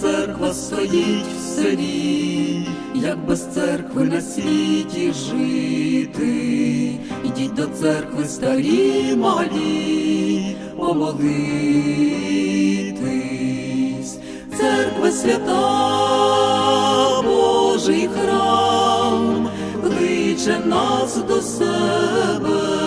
церква стоїть в селі, як без церкви на світі жити. Ідіть до церкви старі малі, помолитись. Церква свята, Божий храм, кличе нас до себе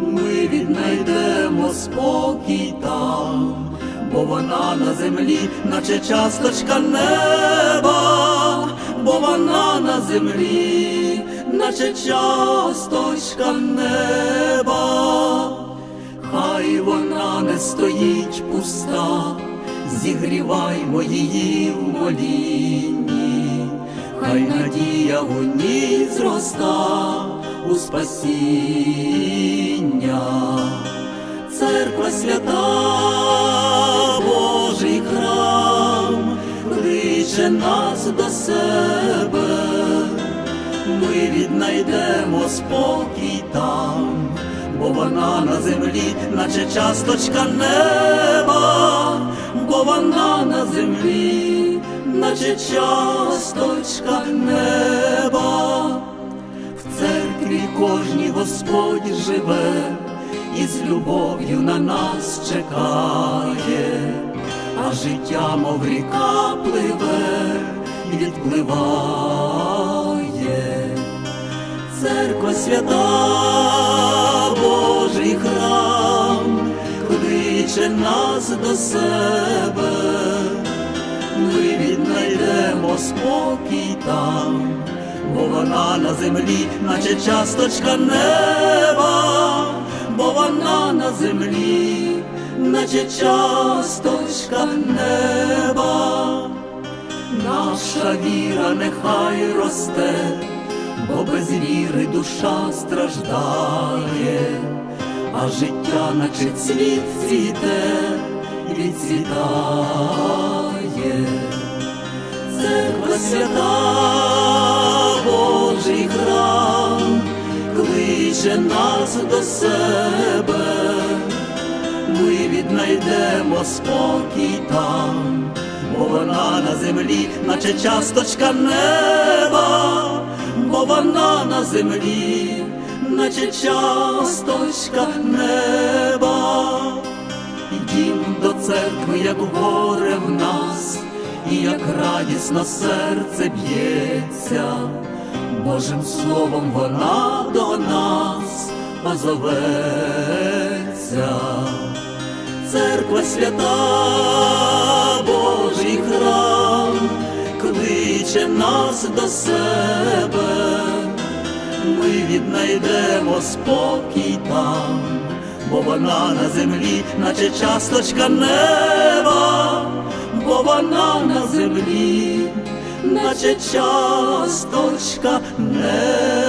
ми віднайдемо спокій там, бо вона на землі, наче часточка неба, бо вона на землі, наче часточка неба, хай вона не стоїть пуста, зігріваймо її в молінні, хай надія у ній зроста у спасіння, церква свята, Божий храм, кличе нас до себе, ми віднайдемо спокій там, бо вона на землі, наче часточка неба, бо вона на землі, наче часточка неба. В церкві кожній Господь живе і з любов'ю на нас чекає, а життя, мов ріка пливе і відпливає. Церква свята, Божий храм, кличе нас до себе, ми віднайдемо спокій там бо вона на землі, наче часточка неба, бо вона на землі, наче часточка неба, наша віра нехай росте, бо без віри душа страждає, а життя, наче цвіт цвіте, відцвітає. Церква свята, кличе нас до себе, ми віднайдемо спокій там, бо вона на землі, наче часточка неба, бо вона на землі, наче часточка неба. Ідім до церкви, як горе в нас і як радісно серце б'ється, Божим словом вона до нас озоветься. Церква свята, Божий храм, кличе нас до себе, ми віднайдемо спокій там, бо вона на землі, наче часточка неба бо вона на землі, наче часточка неба.